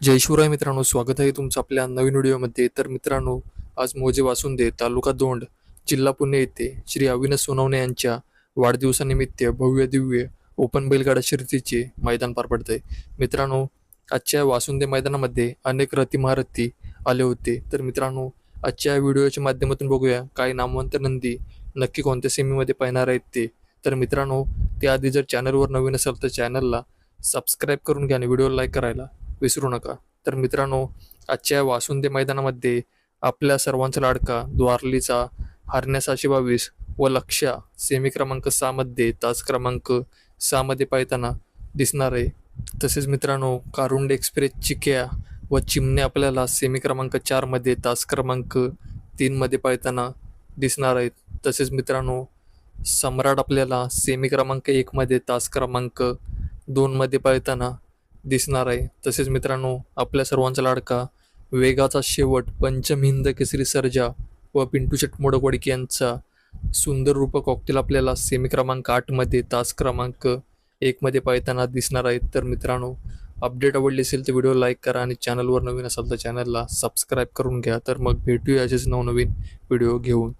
जय शिवराय मित्रांनो स्वागत आहे तुमचं आपल्या नवीन व्हिडिओमध्ये. तर मित्रांनो आज मोजे वासुंदे तालुका दोंड जिल्हा पुणे येथे श्री अविनाश सोनवणे यांच्या वाढदिवसानिमित्त भव्य दिव्य ओपन बैलगाडा शर्यतीचे मैदान पार पडते मित्रांनो आजच्या वासुंदे मैदानामध्ये अनेक रथी महारथी आले होते. तर मित्रांनो आजच्या व्हिडिओच्या माध्यमातून बघूया काही नामवंत नंदी नक्की कोणत्या सेमीमध्ये पाहणार आहेत ते. तर मित्रांनो त्याआधी जर चॅनलवर नवीन असेल तर चॅनलला सबस्क्राईब करून घ्या आणि व्हिडिओ लाईक करायला. विसरू नका. तर मित्रांनो आजच्या वासुंदे मैदानामध्ये आपल्या सर्वांचा लाडका द्वारलीचा हरण्या सहाशे बावीस व लक्ष्या सेमी क्रमांक सहामध्ये तास क्रमांक सहामध्ये पाहताना दिसणार आहे. तसेच मित्रांनो कारुंड एक्सप्रेस चिक्या व चिमणे आपल्याला सेमी क्रमांक चारमध्ये तास क्रमांक तीनमध्ये पाहताना दिसणार आहेत. तसेच मित्रांनो सम्राट आपल्याला सेमी क्रमांक एकमध्ये तास क्रमांक दोनमध्ये पाहताना दिसणार आहे. तसेच मित्रांनो आपल्या सर्वांचा लाडका वेगाचा शेवट पंचमहिंद केसरी सर्जा व पिंटू शेट मोडकवाडिक यांचा सुंदर रूप कॉकटेल आपल्याला सेमी क्रमांक आठमध्ये तास क्रमांक एकमध्ये पाहताना दिसणार आहेत तर मित्रांनो अपडेट आवडली असेल तर व्हिडिओ लाईक करा आणि चॅनलवर नवीन असाल तर चॅनलला सबस्क्राईब करून घ्या. तर मग भेटूया असेच नवनवीन व्हिडिओ घेऊन.